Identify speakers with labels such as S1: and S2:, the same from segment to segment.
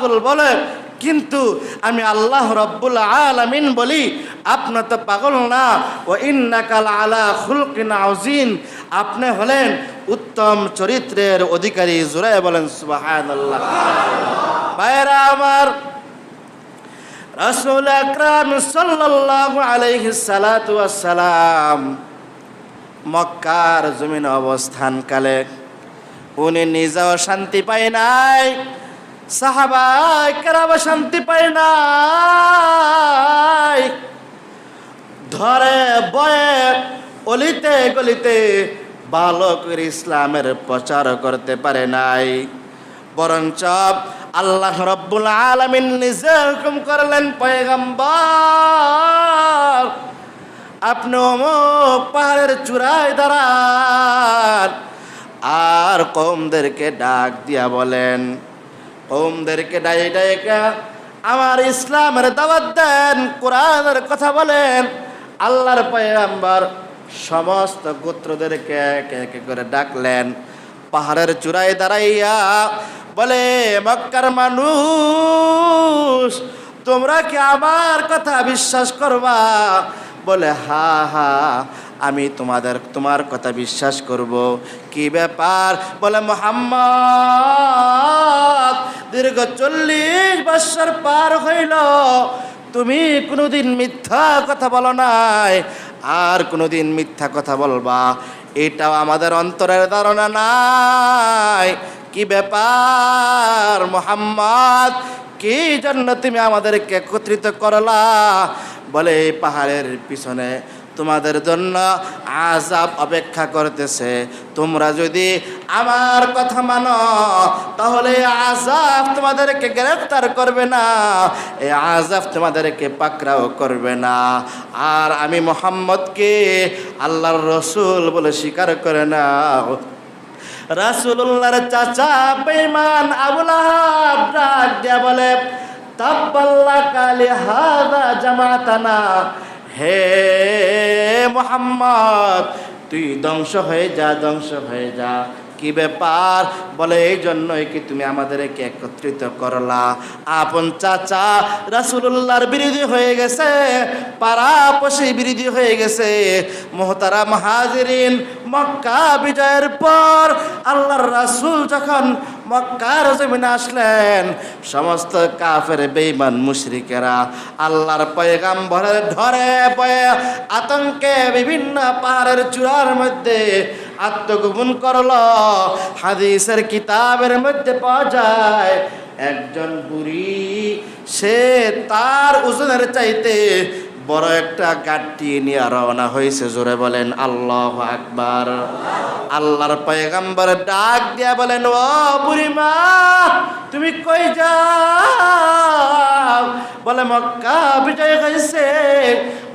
S1: পাগল বলে, কিন্তু আমি আল্লাহ রব্বুল আলামিন বলি আপনার তো পাগল না। ও ইন্নাকাল আলা খুলকিন আউজিন আপনি হলেন উত্তম চরিত্রের অধিকারী। জোরে বলেন, সুবহানাল্লাহ। ভাইরা আমার, রাসূল আকরাম সাল্লাল্লাহু আলাইহি সালাতু সালাম মক্কার জমিন অবস্থানকালে, উনি নিজেও শান্তি পায় নাই। সাহাবাই কেরাবা শান্তি পায় নাই। ধরে, বয়ে, অলিতে গলিতে ভালো ইসলামের প্রচার করতে পারে নাই। বরঞ্চ আল্লাহ রব্বুল আলমিন নিজে হুকুম করলেন, পয়গম্বর, আপনি অমুক পাহাড়ের চূড়ায় দাঁড়ান, আর কমদেরকে ডাক দিয়া বলেন কৌমদেরকে ডাই ডাইকা আমার ইসলামের দাওয়াত দেন, কোরআনের কথা বলেন, আল্লাহর পয়গাম্বর সমস্ত গোত্রদেরকে একে একে করে ডাকলেন, পাহাড়ের চূড়ায় দাঁড়াইয়া বলে, মক্কার মানুষ, তোমরা কি আমার কথা বিশ্বাস করবা? বলে, হা হা, আমি তোমাদের, তোমার কথা বিশ্বাস করব। কি ব্যাপার? বলে, মোহাম্মদ দীর্ঘ চল্লিশ বৎসর পার হইল। তুমি কোনোদিন মিথ্যা কথা বলো নাই। আর কোনোদিন মিথ্যা কথা বলবা। এটাও আমাদের অন্তরের ধারণা নাই। কি ব্যাপার মোহাম্মদ? কি জন্য তুমি আমাদেরকে একত্রিত করলা? বলে এই পাহাড়ের পিছনে তোমাদের জন্য আজাব অপেক্ষা করতেছে। তোমরা যদি আমার কথা মানো, তাহলে আজাব তোমাদেরকে গ্রেফতার করবে না। এই আজাব তোমাদেরকে পাকড়াও করবে না। আর আমি মোহাম্মদকে আল্লাহর রসুল বলে স্বীকার করে না রাসুল্লাহর চাচা বেঈমান আবুল ডাক দিয়া বলে হে মোহাম্মদ তুই ধ্বংস হয়ে যা ধ্বংস হয়ে যা। কি ব্যাপার? বলে এই জন্যই কি তুমি আমাদেরকে একত্রিত করলা? আপন চাচা রাসুল্লাহর বিরোধী হয়ে গেছে পাড়াপশি বিরোধী হয়ে গেছে। মোহতারা মহাজিরিন মক্কা বিজয়ের পর আল্লাহর রাসুল যখন মক্কার জমিনে আসলেন, সমস্ত কাফের, বেঈমান, মুশরিকেরা আল্লাহর পয়গাম্বরের ধরে বয়ে আতঙ্কে বিভিন্ন পাহাড়ের চূড়ার মধ্যে আত্মগোপন করল। হাদিসের কিতাবের মধ্যে পাওয়া যায়, একজন বুড়ি, সে তার ওজনের চাইতে বড় একটা গাড়ি নিয়ে রওনা হয়েছে। জোরে বলেন, আল্লাহ আকবার। আল্লাহর পয়গাম্বর ডাক দিয়া বলেন, ও বুড়িমা তুমি কই যাও? বলে মক্কা বিজয় হয়েছে।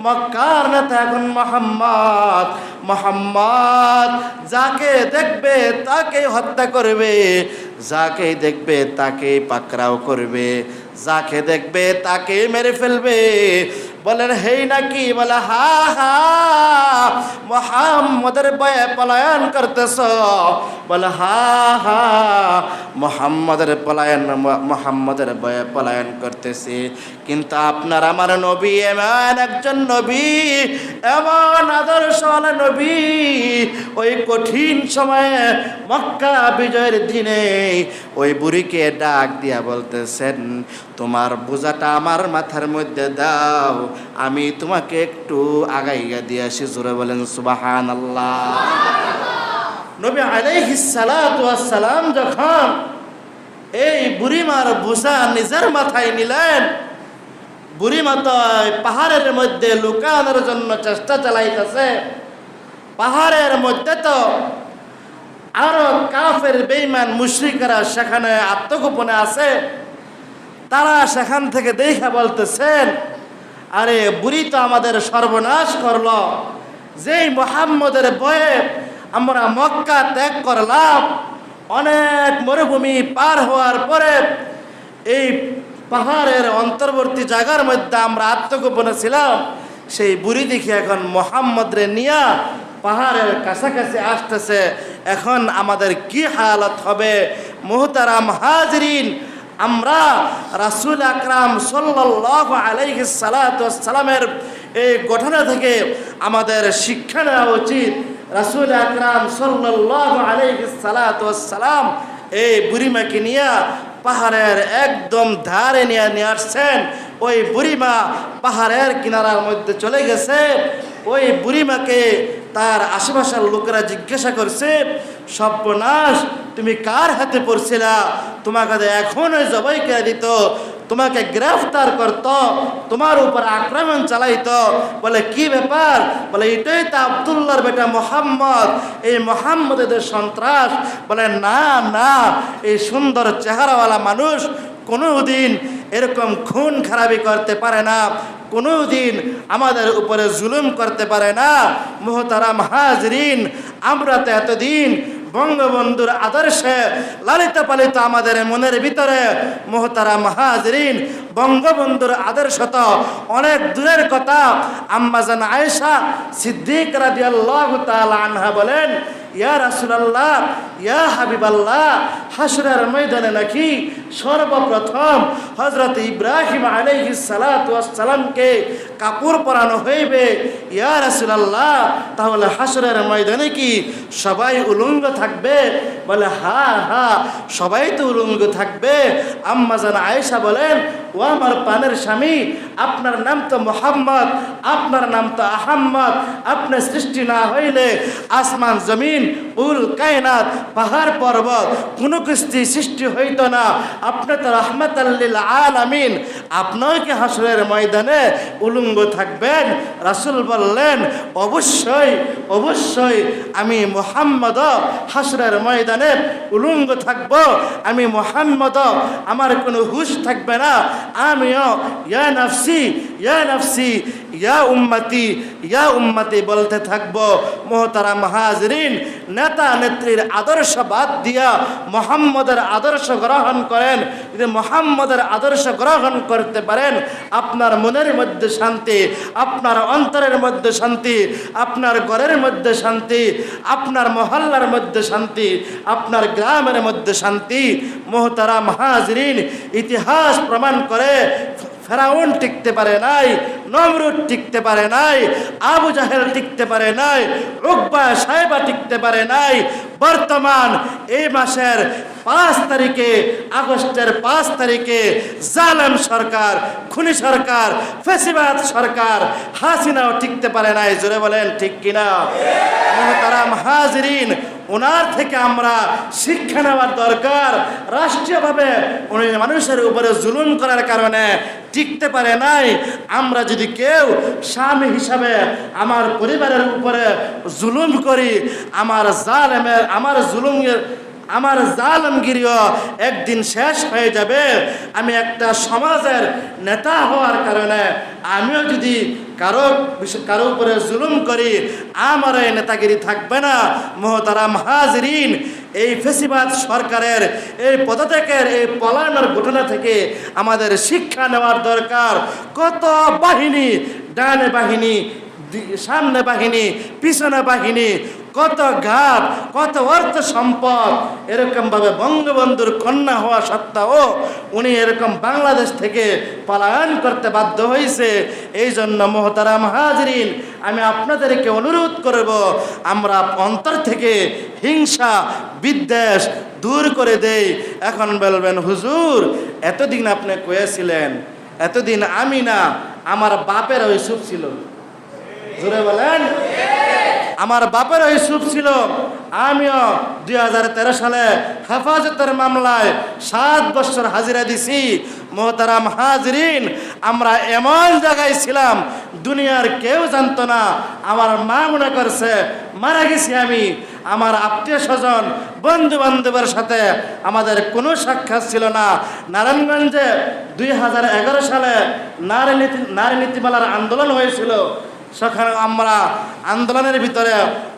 S1: মক্কার নেতা এখন মোহাম্মদ। মোহাম্মদ যাকে দেখবে তাকে হত্যা করবে যাকে দেখবে তাকে পাকড়াও করবে। যাকে দেখবে তাকে মেরে ফেলবে। বলেন, হেই নাকি? বলে, হা হা, মোহাম্মদের বয়ে পলায়ন করতেছ। বলে, হা হা, মোহাম্মদের পলায়ন, মোহাম্মদের বয়ে পলায়ন করতেছি। কিন্তু আপনার আমার নবী এমন একজন নবী, এমন আদর্শ নবী, ওই কঠিন সময়ে মক্কা বিজয়ের দিনে ওই বুড়িকে ডাক দিয়া বলতেছেন তোমার বোঝাটা আমার মাথার মধ্যে দাও। আমি তোমাকে একটু আগাইয়া দিয়ে আসি, জোরে বলেন সুবাহান আল্লাহ নবী আলাইহিস সালাতু ওয়াস সালাম যখন এই বুড়িমার বোঝা নিজের মাথায় নিলেন বুড়ি মাথায় পাহাড়ের মধ্যে লুকানোর জন্য চেষ্টা চালাইতেছে। পাহাড়ের মধ্যে তো আরও কাফের বেইমান মুশরিকরা সেখানে আত্মগোপনে আছে। তারা সেখান থেকে দেখা বলতেছেন, আরে, বুড়ি তো আমাদের সর্বনাশ করল। যেই মোহাম্মদের বয়ে আমরা মক্কা ত্যাগ করলাম, অনেক মরুভূমি পার হওয়ার পরে এই পাহাড়ের অন্তর্বর্তী জায়গার মধ্যে আমরা আত্মগোপনে ছিলাম। সেই বুড়ি দেখি এখন মোহাম্মদরে নিয়া পাহাড়ের কাছাকাছি আসতেছে। এখন আমাদের কি হালত হবে? মোহতারাম হাজরিন আমরা রাসুল আকরাম সাল্লাহ আলাইহি সালামের এই ঘটনা থেকে আমাদের শিক্ষা নেওয়া উচিত। রাসুল আকরাম সাল্লাহ আলাইহি সালাম এই বুড়িমাকে নিয়ে পাহাড়ের একদম ধারে নিয়ে নিয়ে আসছেন। ওই বুড়িমা পাহাড়ের কিনারার মধ্যে চলে গেছে। ওই বুড়িমাকে তার আশেপাশের লোকেরা জিজ্ঞাসা করছে, সর্বনাশ, তুমি কার হাতে পড়ছিলা? তোমাকে এখনই জবাই করে দিত, তোমাকে গ্রেফতার করত, তোমার উপর আক্রমণ চালাইত। বলে, কি ব্যাপার? বলে, এটাই তো আবদুল্লার বেটা মোহাম্মদ। এই মোহাম্মদের সন্ত্রাস। বলে, না না, এই সুন্দর চেহারাওয়ালা মানুষ কোনো দিন এরকম খুন খারাপি করতে পারে না। কোনো দিন আমাদের উপরে জুলুম করতে পারে না। মোহতারাম হাজরিন, আমরা তো এতদিন বঙ্গবন্ধুর আদর্শে লালিত পালিত আমাদের মনের ভিতরে মোহতারা মহাজরিন বঙ্গবন্ধুর আদর্শ তো অনেক দূরের কথা আম্মাজান আয়েশা সিদ্দিক রাদিয়াল্লাহু তাআলা আনহা বলেন, ইয়া রাসূলুল্লাহ, ইয়া হাবিবাল্লাহ হাসরের ময়দানে নাকি সর্বপ্রথম হজরত ইব্রাহিম আলাইহিস সালাতু ওয়াস সালামকে কাপড় পরানো হইবে? ইয়া রাসূলুল্লাহ, তাহলে হাসরের ময়দানে কি সবাই উলঙ্গ থাকবে? বলে হা হা সবাই তো উলঙ্গ থাকবে। আম্মাজান আয়েশা বলেন ও আমার পানের স্বামী আপনার নাম তো মোহাম্মদ, আপনার নাম তো আহাম্মদ। আপনার সৃষ্টি না হইলে আসমান, জমিন উল কায়নাত, পাহাড়, পর্বত, কোনো কিস্তি সৃষ্টি হইত না। আপনার তো রহমত আল্লিল আলামিন। আপনাও কি হাসরের ময়দানে উলুঙ্গ থাকবেন? রাসুল বললেন, অবশ্যই অবশ্যই আমি মোহাম্মদ হাসরের ময়দানে উলুঙ্গ থাকব। আমি মোহাম্মদ, আমার কোনো হুশ থাকবে না। আমিও ইয়া নাফসি ইয়া নাফসি, ইয়া উম্মতি ইয়া উম্মতি বলতে থাকব মোহতারা মহাজরিন নেতা নেত্রীর আদর্শ বাদ দিয়া মোহাম্মদের আদর্শ গ্রহণ করেন। যদি মোহাম্মদের আদর্শ গ্রহণ করতে পারেন, আপনার মনের মধ্যে শান্তি, আপনার অন্তরের মধ্যে শান্তি, আপনার ঘরের মধ্যে শান্তি, আপনার মহল্লার মধ্যে শান্তি, আপনার গ্রামের মধ্যে শান্তি মোহতারা মহাজরিন ইতিহাস প্রমাণ করে ফেরাউন টিকতে পারে নাই, নমরুদ টিকতে পারে নাই, আবু জাহেল টিকতে পারে নাই রুকবা সাহেবা টিকতে পারে নাই। বর্তমান এই মাসের পাঁচ তারিখে, আগস্টের পাঁচ তারিখে জালেম সরকার, খুনি সরকার, ফেসিবাদ সরকার হাসিনাও টিকতে পারে নাই। জোরে বলেন, ঠিক কিনা? মোহতারাম হাজরিন ওনার থেকে আমরা শিক্ষা নেওয়ার দরকার। রাষ্ট্রীয়ভাবে উনি মানুষের উপরে জুলুম করার কারণে টিকতে পারে নাই। আমরা যদি কেউ স্বামী হিসাবে আমার পরিবারের উপরে জুলুম করি, আমার জালেমের, আমার জুলুমের আমার জালমগিরিও একদিন শেষ হয়ে যাবে। আমি একটা সমাজের নেতা হওয়ার কারণে আমিও যদি কারও কারও উপরে জুলুম করি, আমার এই নেতাগিরি থাকবে না। মোহতারাম হাজরিন, এই ফেসিবাদ সরকারের এই পদত্যাগের এই পলায়নের ঘটনা থেকে আমাদের শিক্ষা নেওয়ার দরকার। কত বাহিনী, ডানে বাহিনী সামনে বাহিনী, পিছনে বাহিনী কত ঘাট কত অর্থ সম্পদ এরকমভাবে বঙ্গবন্ধুর কন্যা হওয়া সত্ত্বেও উনি এরকম বাংলাদেশ থেকে পলায়ন করতে বাধ্য হয়েছে এই জন্য মোহতারাম হাজরিন, আমি আপনাদেরকে অনুরোধ করব, আমরা অন্তর থেকে হিংসা, বিদ্বেষ দূর করে দেই। এখন বলবেন, হুজুর, এতদিন আপনি কয়েছিলেন এতদিন আমি না, আমার বাপের ওই সুপ ছিল। জোরে বলেন। আমার বাপের ওই সুপ ছিল। আমিও দুই হাজার তেরো সালে হেফাজতের মামলায় সাত বছর হাজিরা দিছি। মোহতারাম হাজরিন, আমরা এমন জায়গায় ছিলাম, দুনিয়ার কেউ জানতো না। আমার মা মনে করছে, মারা গেছি আমি। আমার আত্মীয় স্বজন বন্ধু বান্ধবের সাথে আমাদের কোনো সাক্ষাৎ ছিল না। নারায়ণগঞ্জে দুই হাজার এগারো সালে নারী নীতি নারী নীতিমালার আন্দোলন হয়েছিল। সেখানে আমরা আন্দোলনের ভিতরে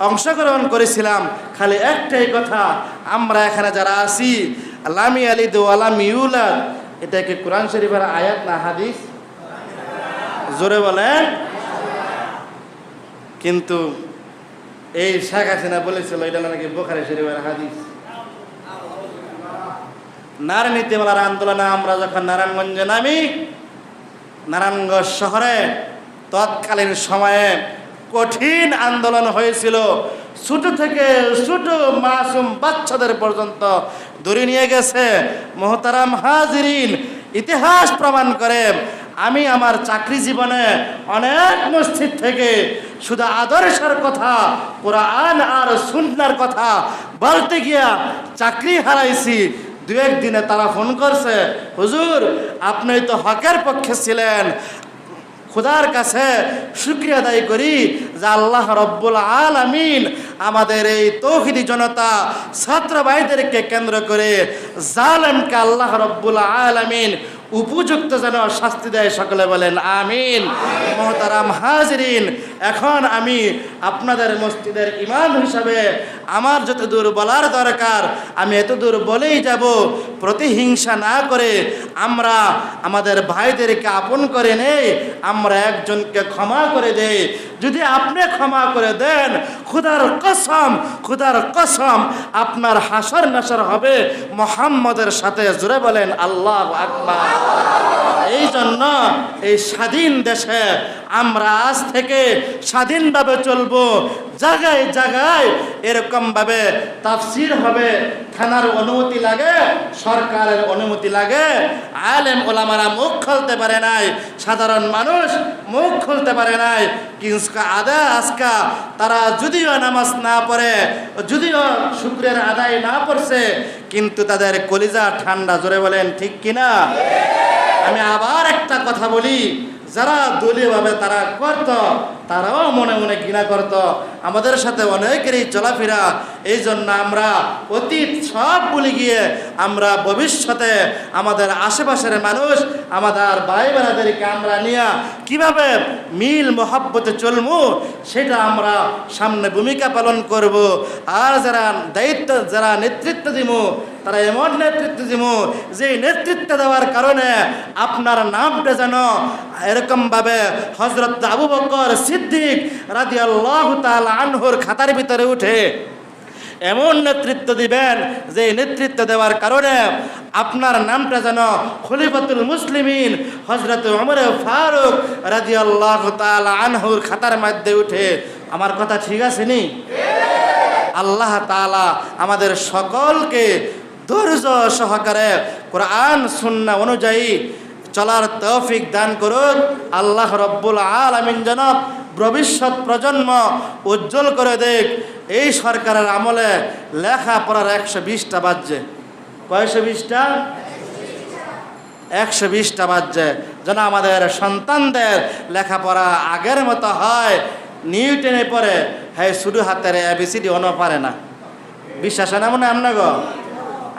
S1: অংশগ্রহণ করেছিলাম। খালি একটাই কথা, আমরা এখানে যারা আছি, লামি আলী দোয়ালাম ইউলাদ, এটা কি কোরআন শরীফের আয়াত না হাদিস? জোরে বলেন। কিন্তু এই শেখ হাসিনা বলেছিল, এটা নাকি বোখারি শরীফের হাদিস। নারী নীতিমালার আন্দোলনে আমরা যখন নারায়ণগঞ্জে নামি, নারায়ণগঞ্জ শহরে তৎকালীন সময়ে কঠিন আন্দোলন হয়েছিল। ছোট থেকে ছোট মাসুম বাচ্চাদের পর্যন্ত দূরে নিয়ে গেছে। মোহতারাম হাজিরিন ইতিহাস প্রমাণ করে, আমি আমার চাকরি জীবনে অনেক মসজিদ থেকে শুধু আদর্শের কথা, কোরআন আর সুন্নার কথা বলতে গিয়া চাকরি হারাইছি। দু একদিনে তারা ফোন করছে, হুজুর, আপনি তো হকের পক্ষে ছিলেন। খুদার কাছে শুক্রিয়া আদায় করি যে আল্লাহ রব্বুল আলামিন আমাদের এই তৌহিদি জনতা ছাত্র ভাইদেরকে কেন্দ্র করে জালেমকে আল্লাহ রব্বুল আলামিন উপযুক্ত যেন শাস্তি দেয় সকলে বলেন আমিন। মহতারাম হাজরিন এখন আমি আপনাদের মসজিদের ইমাম হিসাবে আমার যত দূর বলার দরকার, আমি এত দূর বলেই যাব। প্রতিহিংসা না করে আমরা আমাদের ভাইদেরকে আপন করে নেই, আমরা একজনকে ক্ষমা করে দেই। যদি আপনি ক্ষমা করে দেন, খুদার কসম খুদার কসম, আপনার হাসর নাসর হবে মোহাম্মদের সাথে জুড়ে বলেন আল্লাহ আকবার। এই জন্য এই স্বাধীন দেশে আমরা আজ থেকে স্বাধীনভাবে চলবো। জায়গায় জায়গায় এরকমভাবে তাফসির হবে। থানার অনুমতি লাগে, সরকারের অনুমতি লাগে। আলেম ওলামারা মুখ খুলতে পারে নাই। সাধারণ মানুষ মুখ খুলতে পারে নাই। কিন্তু আদা, আজকা তারা যদিও নামাজ না পড়ে, যদিও শুক্রের আদায় না পড়ছে, কিন্তু তাদের কলিজা ঠান্ডা, জোরে বলেন ঠিক কিনা? আমি আবার একটা কথা বলি। যারা দলীয়ভাবে তারা করত, তারাও মনে মনে ঘৃণা করত। আমাদের সাথে অনেকেরই চলাফেরা। এই জন্য আমরা অতীত সব ভুলে গিয়ে আমরা ভবিষ্যতে আমাদের আশেপাশের মানুষ, আমাদের ভাই বোনাদেরকে আমরা নিয়ে কীভাবে মিল মহাব্বতে চলবো, সেটা আমরা সামনে ভূমিকা পালন করব। আর যারা দায়িত্ব, যারা নেতৃত্ব দিব তারা এমন নেতৃত্ব দিব যে নেতৃত্ব দেওয়ার কারণে আপনার নামটা যেন এরকমভাবে হজরত আবু বকর সিদ্দিক রাজি আল্লাহ আনহুর খাতার ভিতরে উঠে এমন নেতৃত্ব দিবেন যে নেতৃত্ব দেওয়ার কারণে আপনার নামটা যেন খলিফাতুল মুসলিমিন হজরত ওমর ফারুক রাজি আল্লাহ আনহুর খাতার মধ্যে উঠে, আমার কথা ঠিক আছে নি? আল্লাহ তাআলা আমাদের সকলকে ধৈর্য সহকারে কোরআন, সুন্না অনুযায়ী চলার তৌফিক দান করুন আল্লাহ রব্বুল আলামিন যেন ভবিষ্যৎ প্রজন্ম উজ্জ্বল করে দেখ। এই সরকারের আমলে লেখা পড়ার একশো বিশটা বাজছে। কয়শো বিশটা? একশো বিশটা বাজছে। যেন আমাদের সন্তানদের লেখাপড়া আগের মতো হয়। নিউটনে পরে হ্যাঁ শুধু হাতের এবিসিডি অন পারে না। বিশ্বাস হয় না মনে আমরা গো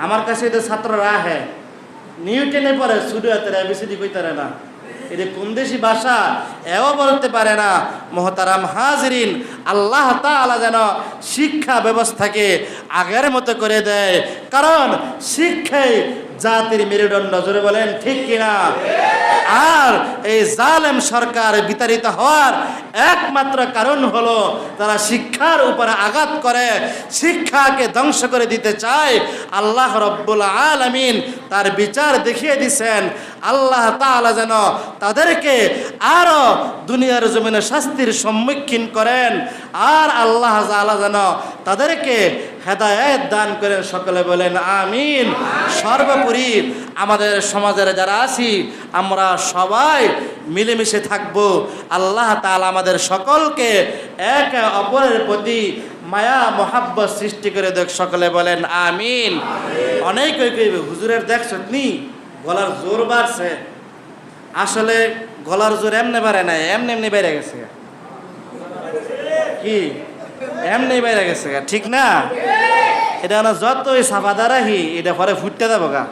S1: আমার কাছে তো ছাত্ররা আহে নিউটনে পরে শুধু হাতের এবিসিডি কইতারে না। এটা কোন দেশি ভাষা, এও বলতে পারে না। মহতারাম হাজরিন, আল্লাহ তালা যেন শিক্ষা ব্যবস্থাকে আগের মতো করে দেয়। কারণ শিক্ষাই জাতির মেরুদণ্ড, জোরে বলেন, ঠিক কিনা? আর এই জালেম সরকার বিতাড়িত হওয়ার একমাত্র কারণ হলো তারা শিক্ষার উপরে আঘাত করে, শিক্ষাকে ধ্বংস করে দিতে চায়। আল্লাহ রব্বুল আলামিন তার বিচার দেখিয়ে দিছেন। আল্লাহ তাআলা যেন তাদেরকে আরও দুনিয়ার জমিনে শাস্তির সম্মুখীন করেন। আর আল্লাহ তাআলা যেন তাদেরকে হেদায়েত দান করেন সকলে বলেন, আমিন। সর্বোপরি আমাদের সমাজের যারা আছি, আমরা সবাই মিলেমিশে থাকব। আল্লাহ তাআলা আমাদের সকলকে এক অপরের প্রতি মায়া, মহাব্বত সৃষ্টি করে দেখ, সকলে বলেন, আমিন। অনেক হুজুরের দেখছ নি গলার জোর বাড়ছে। আসলে গলার জোর এমনি বাড়ে নাই, এমনি এমনি বেড়ে গেছে। কি? এমনি বেড়ে গেছে ঠিক না? এটা না যতই সাফাদা রাখি এটা পরে ফুটতে দেবো গা।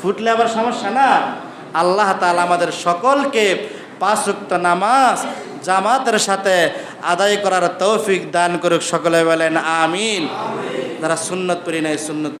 S1: ফুটলে আবার সমস্যা না। আল্লাহ তালা আমাদের সকলকে পাঁচুক্ত নামাজ জামাতের সাথে আদায় করার তৌফিক দান করুক, সকলে বলেন আমিন। যারা সুন্নত পড়ি নাই, সুন্নত